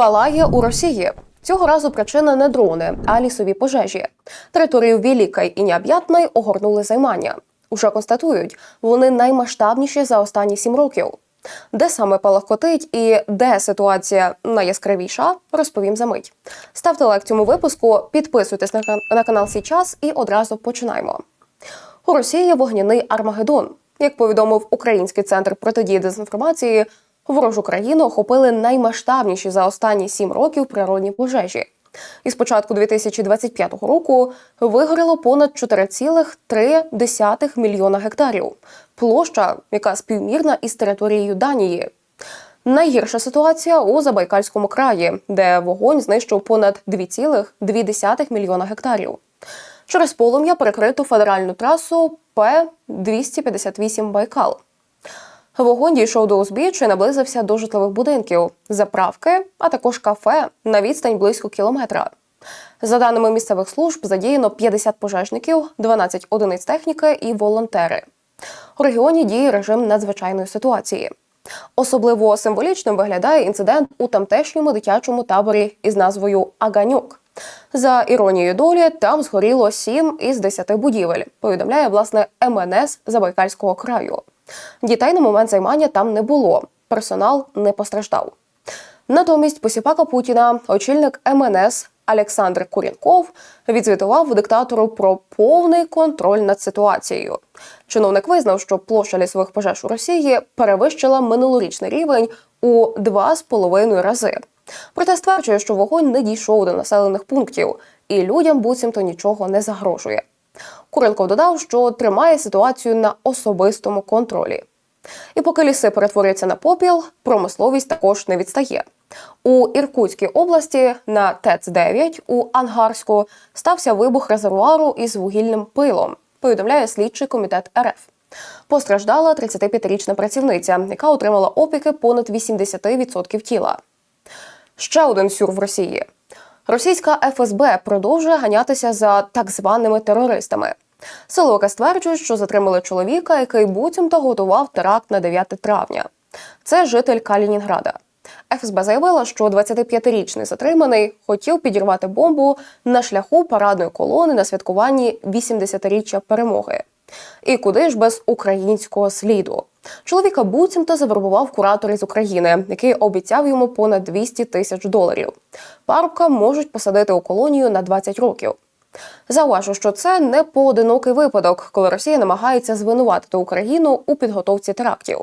Палає у Росії. Цього разу причина не дрони, а лісові пожежі. Територію Великої і Необ'ятної огорнули займання. Уже констатують, вони наймасштабніші за останні сім років. Де саме палахкотить і де ситуація найяскравіша, розповім за мить. Ставте лайк цьому випуску, підписуйтесь на, кан- на канал Січас і одразу починаємо. У Росії вогняний Армагеддон. Як повідомив Український центр протидії дезінформації, ворожу країну охопили наймасштабніші за останні сім років природні пожежі. І з початку 2025 року вигоріло понад 4,3 мільйона гектарів. Площа, яка співмірна із територією Данії. Найгірша ситуація у Забайкальському краї, де вогонь знищив понад 2,2 мільйона гектарів. Через полум'я перекрито федеральну трасу П-258 Байкал. Вогонь дійшов до узбіччя і наблизився до житлових будинків, заправки, а також кафе на відстань близько кілометра. За даними місцевих служб, задіяно 50 пожежників, 12 одиниць техніки і волонтери. У регіоні діє режим надзвичайної ситуації. Особливо символічним виглядає інцидент у тамтешньому дитячому таборі із назвою Аганюк. За іронією долі, там згоріло 7 із 10 будівель, повідомляє власне МНС Забайкальського краю. Дітей на момент займання там не було, персонал не постраждав. Натомість посіпака Путіна, очільник МНС Олександр Курінков, відзвітував диктатору про повний контроль над ситуацією. Чиновник визнав, що площа лісових пожеж у Росії перевищила минулорічний рівень у 2,5 рази. Проте стверджує, що вогонь не дійшов до населених пунктів, і людям буцімто нічого не загрожує. Куренков додав, що тримає ситуацію на особистому контролі. І поки ліси перетворюються на попіл, промисловість також не відстає. У Іркутській області на ТЕЦ-9 у Ангарську стався вибух резервуару із вугільним пилом, повідомляє слідчий комітет РФ. Постраждала 35-річна працівниця, яка отримала опіки понад 80% тіла. Ще один сюр в Росії. Російська ФСБ продовжує ганятися за так званими терористами. Силовики стверджують, що затримали чоловіка, який буцімто готував теракт на 9 травня. Це житель Калінінграда. ФСБ заявила, що 25-річний затриманий хотів підірвати бомбу на шляху парадної колони на святкуванні 80-річчя перемоги. І куди ж без українського сліду? Чоловіка буцімто завербував куратор із України, який обіцяв йому понад 200 тисяч доларів. Парубка можуть посадити у колонію на 20 років. Зауважу, що це не поодинокий випадок, коли Росія намагається звинуватити Україну у підготовці терактів.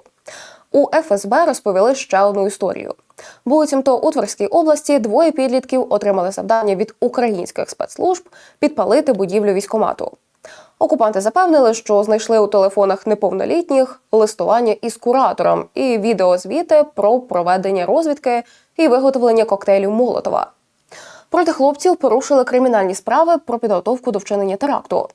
У ФСБ розповіли ще одну історію. Буцімто у Тверській області двоє підлітків отримали завдання від українських спецслужб підпалити будівлю військомату. Окупанти запевнили, що знайшли у телефонах неповнолітніх листування із куратором і відеозвіти про проведення розвідки і виготовлення коктейлів Молотова. Проти хлопців порушили кримінальні справи про підготовку до вчинення теракту.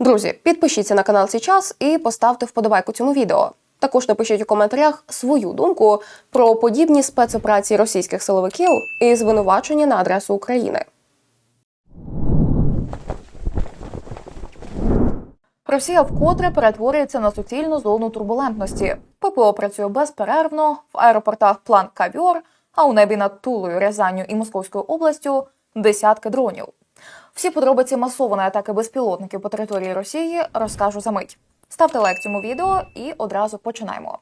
Друзі, підпишіться на канал Січас і поставте вподобайку цьому відео. Також напишіть у коментарях свою думку про подібні спецоперації російських силовиків і звинувачення на адресу України. Росія вкотре перетворюється на суцільну зону турбулентності. ППО працює безперервно в аеропортах план Кавьор, а у небі над Тулою, Рязанню і Московською областю десятки дронів. Всі подробиці масованої атаки безпілотників по території Росії розкажу за мить. Ставте лайк цьому відео і одразу починаємо.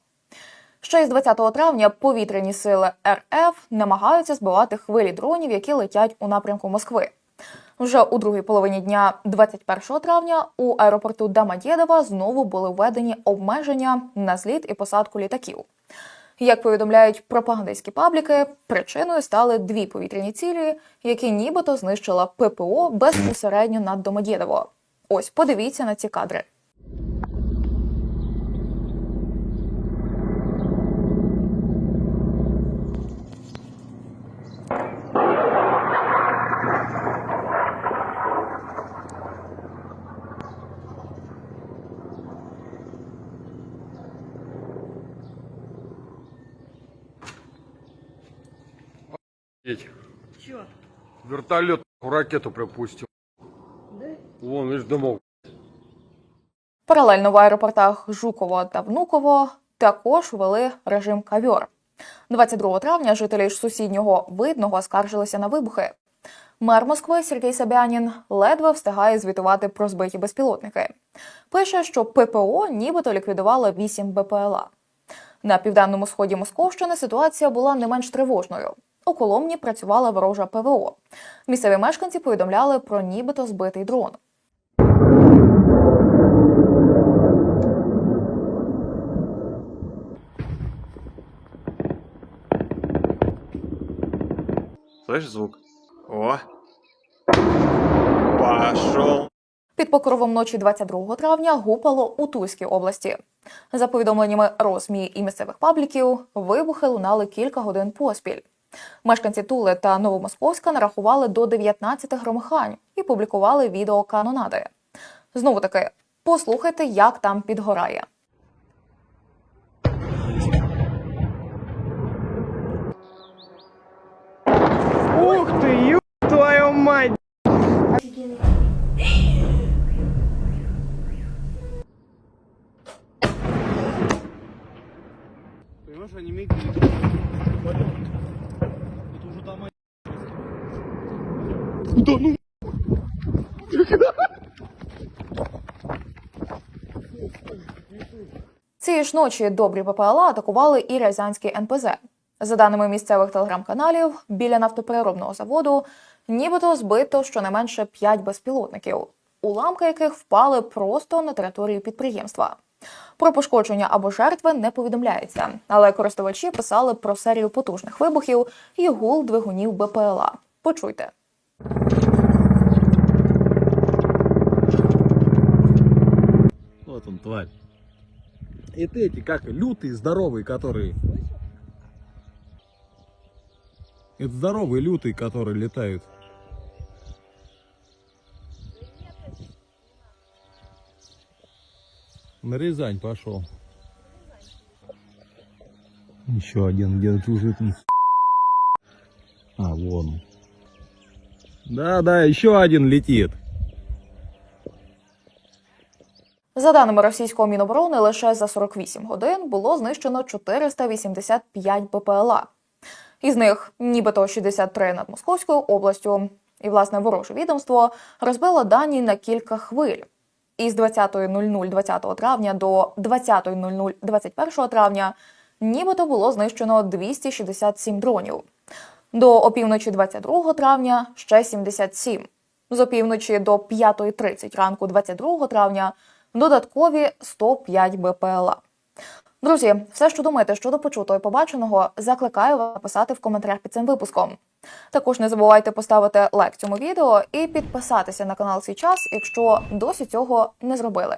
Ще із 20 травня повітряні сили РФ намагаються збивати хвилі дронів, які летять у напрямку Москви. Вже у другій половині дня, 21 травня, у аеропорту Дамадєдова знову були введені обмеження на зліт і посадку літаків. Як повідомляють пропагандистські пабліки, причиною стали дві повітряні цілі, які нібито знищила ППО безпосередньо над Домодєдово. Ось подивіться на ці кадри. Чё? Вертолет ракету пропустил. Да? Вон, видишь, дымок. Паралельно в аеропортах Жуково та Внуково також ввели режим кавьор. 22 травня жителі ж сусіднього видного скаржилися на вибухи. Мер Москви Сергій Собянін ледве встигає звітувати про збиті безпілотники. Пише, що ППО нібито ліквідувало 8 БПЛА. На південному сході Московщини ситуація була не менш тривожною. У Коломні працювала ворожа ПВО. Місцеві мешканці повідомляли про нібито збитий дрон. Слышишь звук? О! Пошел! Під покровом ночі 22 травня гупало у Тульській області. За повідомленнями РОСМІ і місцевих пабліків, вибухи лунали кілька годин поспіль. Мешканці Тули та Новомосковська нарахували до 19 громихань і публікували відео канонади. Знову таки, послухайте, як там підгорає. Ух ты, ё твою мать! Понимаешь, они имеют Куда ну? Цієї ж ночі добрі ППЛА атакували і Рязанський НПЗ. За даними місцевих телеграм-каналів, біля нафтопереробного заводу нібито збито щонайменше 5 безпілотників, уламки яких впали просто на територію підприємства. Про пошкодження або жертви не повідомляється, але користувачі писали про серію потужних вибухів і гул двигунів БПЛА. Почуйте. Вот он, тварь. Это эти, как, лютые, здоровые, которые... Это здоровые, лютые, которые летают. На Рязань пошел. Еще один где-то там. А, вон. Да, да, еще один летит. За даними російського міноборони, лише за 48 годин було знищено 485 БПЛА. Із них нібито 63 над Московською областю. І власне вороже відомство розбило дані на кілька хвиль. Із 20.00 20 травня до 20.00 21 травня нібито було знищено 267 дронів. До опівночі 22 травня ще 77. З опівночі до 5.30 ранку 22 травня додаткові 105 БПЛА. Друзі, все, що думаєте щодо почутого і побаченого, закликаю вас написати в коментарях під цим випуском. Також не забувайте поставити лайк цьому відео і підписатися на канал «Свій час, якщо досі цього не зробили.